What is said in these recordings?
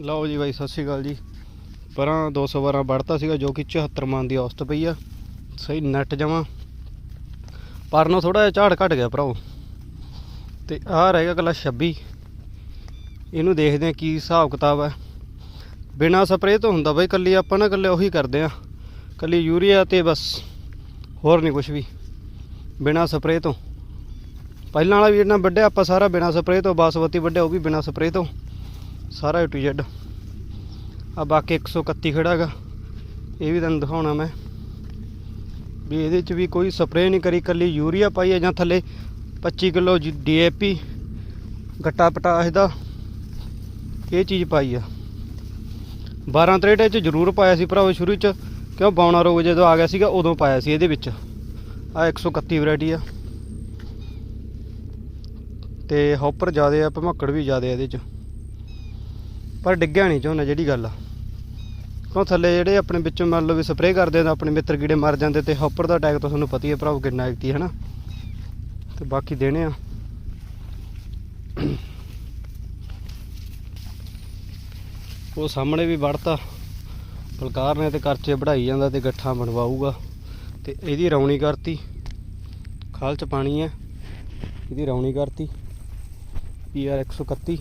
ਲਓ ਜੀ ਬਾਈ, ਸਤਿ ਸ਼੍ਰੀ ਅਕਾਲ ਜੀ। ਪਰਾਂ 212 ਵੜਤਾ ਸੀਗਾ, ਜੋ ਕਿ 74 ਮਨ ਦੀ ਔਸਤ ਪਈ ਆ। ਸਹੀ ਨੈਟ ਜਮਾ। ਪਰ ਨੂੰ ਥੋੜਾ ਜਿਹਾ ਝਾੜ ਘਟ ਗਿਆ ਭਰਾਓ ਤੇ ਆਹ ਰਹਿ ਗਿਆ ਕੱਲਾ 26 ਇਹਨੂੰ ਦੇਖਦੇ ਆ ਕੀ ਹਿਸਾਬ ਕਿਤਾਬ ਹੈ। ਬਿਨਾ ਸਪਰੇਅ ਤੋਂ ਹੁੰਦਾ ਬਾਈ ਕੱਲੀ ਆਪਾਂ ਨਾ ਕੱਲੇ ਉਹੀ ਕਰਦੇ ਆ ਕੱਲੀ ਯੂਰੀਆ ਤੇ ਬਸ। ਹੋਰ ਨਹੀਂ ਕੁਝ ਵੀ। ਬਿਨਾ ਸਪਰੇਅ ਤੋਂ। ਪਹਿਲਾਂ ਵਾਲਾ ਵੀ ਇਹਨਾਂ ਵੱਡਿਆ ਆਪਾਂ ਸਾਰਾ ਬਿਨਾ ਸਪਰੇਅ ਤੋਂ, ਬਾਸਮਤੀ ਵੱਡਿਆ ਉਹ ਵੀ ਬਿਨਾ ਸਪਰੇਅ ਤੋਂ। ਸਾਰਾ ਏ ਟੂ ਜ਼ੈਡ ਆ ਬਾਕੀ 131 ਖੜਾ ਹੈਗਾ। ਇਹ ਵੀ ਤੁਹਾਨੂੰ ਦਿਖਾਉਣਾ ਮੈਂ। ਵੀ ਇਹਦੇ ਚ ਵੀ ਕੋਈ ਸਪਰੇਅ ਨਹੀਂ ਕਰੀ ਕੱਲੀ ਯੂਰੀਆ ਪਾਈ ਹੈ ਜਾਂ ਥੱਲੇ 25 ਕਿਲੋ ਡੀਏਪੀ ਗੱਟਾ ਪਟਾਸ਼ ਦਾ, ਇਹ ਚੀਜ਼ ਪਾਈ ਆ। 12 ਤਰੇਟੇ ਚ ਜ਼ਰੂਰ ਪਾਇਆ ਸੀ ਭਰਾਓ ਸ਼ੁਰੂ ਚ, ਕਿਉਂ ਬੌਣਾ ਰੋਗ ਜਦੋਂ ਆ ਗਿਆ ਸੀਗਾ, ਉਦੋਂ ਪਾਇਆ ਸੀ ਇਹਦੇ ਵਿੱਚ। ਆ 131 ਵੈਰਾਈਟੀ ਆ। ਤੇ ਹੌਪਰ ਜ਼ਿਆਦੇ ਆ, ਭਮੱਕੜ ਵੀ ਜ਼ਿਆਦੇ ਆ ਇਹਦੇ ਚ। ਪਰ ਡਿੱਗਿਆ ਨਹੀਂ ਝੋਨਾ ਜਿਹੜੀ ਗੱਲ ਆ। ਕਿਉਂ ਥੱਲੇ ਜਿਹੜੇ ਆਪਣੇ ਵਿੱਚੋਂ ਮੰਨ ਲਓ ਵੀ ਸਪਰੇਅ ਕਰਦੇ ਤਾਂ ਆਪਣੇ ਮਿੱਤਰ ਕੀੜੇ ਮਰ ਜਾਂਦੇ ਤੇ ਹੌਪਰ ਦਾ ਅਟੈਕ ਤਾਂ ਤੁਹਾਨੂੰ ਪਤਾ ਹੀ ਹੈ ਭਰਾਓ ਕਿੰਨਾ ਐਕਟੀ ਹੈ ਨਾ ਤੇ ਬਾਕੀ ਦੇਣੇ ਆ। ਉਹ ਸਾਹਮਣੇ ਵੀ ਵੜਤਾ। ਬਲਕਾਰ ਨੇ ਤੇ ਕਰਚੇ ਵਢਾਈ ਜਾਂਦਾ ਤੇ ਗੱਠਾਂ ਬਣਵਾਊਗਾ। ਤੇ ਇਹਦੀ ਰੌਣੀ ਕਰਤੀ। ਖਾਲ ਚ ਪਾਣੀ ਹੈ ਇਹਦੀ ਰੌਣੀ ਕਰਤੀ। ਪੀਆਰ 131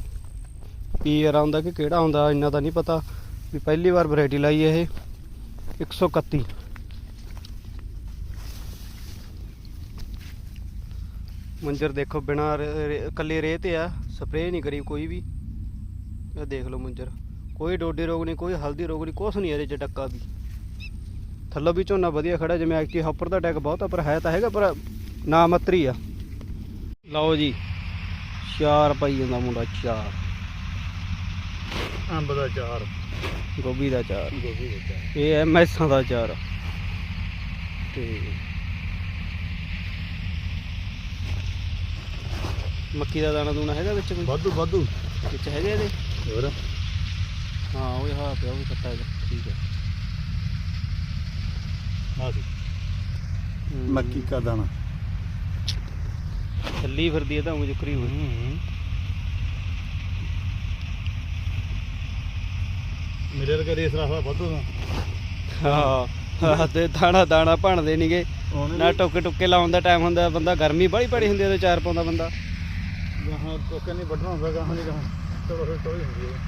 ਪੀਆਰ ਆਉਂਦਾ ਕਿ ਕਿਹੜਾ ਹੁੰਦਾ ਇੰਨਾ ਤਾਂ ਨਹੀਂ ਪਤਾ। ਵੀ ਪਹਿਲੀ ਵਾਰ ਵੈਰਾਈਟੀ ਲਾਈ ਹੈ ਇਹ 131 ਮੰਜਰ ਦੇਖੋ, ਬਿਨਾ ਕੱਲੇ ਰੇਹ ਤੇ ਆ ਸਪਰੇਅ ਨਹੀਂ ਕਰੀ ਕੋਈ ਵੀ। ਇਹ ਦੇਖ ਲਓ ਮੰਜਰ। ਕੋਈ ਡੋਡੇ ਰੋਗ ਨਹੀਂ, ਕੋਈ ਹਲਦੀ ਰੋਗ ਨਹੀਂ, ਕੁਛ ਨਹੀਂ ਇਹਦੇ ਚ ਡੱਕਾ ਵੀ। ਥੱਲੋਂ ਵੀ ਝੋਨਾ ਵਧੀਆ ਖੜਾ, ਜਿਵੇਂ ਐਕਚੁਅਲੀ ਹੌਪਰ ਦਾ ਅਟੈਕ ਬਹੁਤ ਆ, ਪਰ ਹੈ ਤਾਂ ਹੈਗਾ, ਪਰ ਨਾ ਮਤਰੀ ਆ। ਲਓ ਜੀ, ਚਾਰ ਪਾਈ ਜਾਂਦਾ ਮੁੰਡਾ, ਚਾਰ। ਅੰਬ ਦਾ ਚਾਰ। ਗੋਭੀ ਦਾ ਚਾਰ। ਗੋਭੀ ਦਾ ਚਾਰ। ਇਹ ਹੈ ਮੈਸਾਂ ਦਾ ਚਾਰ। ਤੇ ਮੱਕੀ ਦਾ ਦਾਣਾ ਦੂਣਾ ਹੈਗਾ ਵਿੱਚ ਕੋਈ? ਵਾਧੂ ਵਾਧੂ। ਵਿੱਚ ਹੈਗੇ ਇਹਦੇ? ਹੋਰ? ਹਾਂ ਉਹ ਹਾਂ ਪਿਆ ਉਹ ਵੀ ਕੱਟਾ ਹੈਗਾ ਠੀਕ ਹੈ। ਆ ਹਮ, ਮੱਕੀ ਕਾ ਦਾਣਾ। ਚੱਲੀ ਫਿਰਦੀ ਹੈ ਤਾਂ ਉਹ ਜੁਕਰੀ ਹੋਈ। ਮੇਰੇ ਵਰਗਾ ਰੇਸ ਰਹਾ ਵਾਧੂ ਦਾ। ਹਾਂ ਤੇ ਦਾਣਾ ਦਾਣਾ ਭਣਦੇ ਨਹੀਂਗੇ ਨਾ ਟੁੱਕੇ ਟੁੱਕੇ ਲਾਉਣ ਦਾ ਟਾਈਮ ਹੁੰਦਾ ਬੰਦਾ ਗਰਮੀ ਬੜੀ ਬੜੀ ਹੁੰਦੀ ਹੈ ਤੇ ਚਾਰ ਪਾਉਂਦਾ ਬੰਦਾ। ਗਾਹਾਂ ਟੋਕੇ ਨਹੀਂ ਵੱਢਣਾ ਹੁੰਦਾ ਗਾਹਾਂ ਨਹੀਂ ਗਾਹਾਂ। ਚਲੋ ਫਿਰ ਟੋਲੀ ਹੁੰਦੀ ਹੈ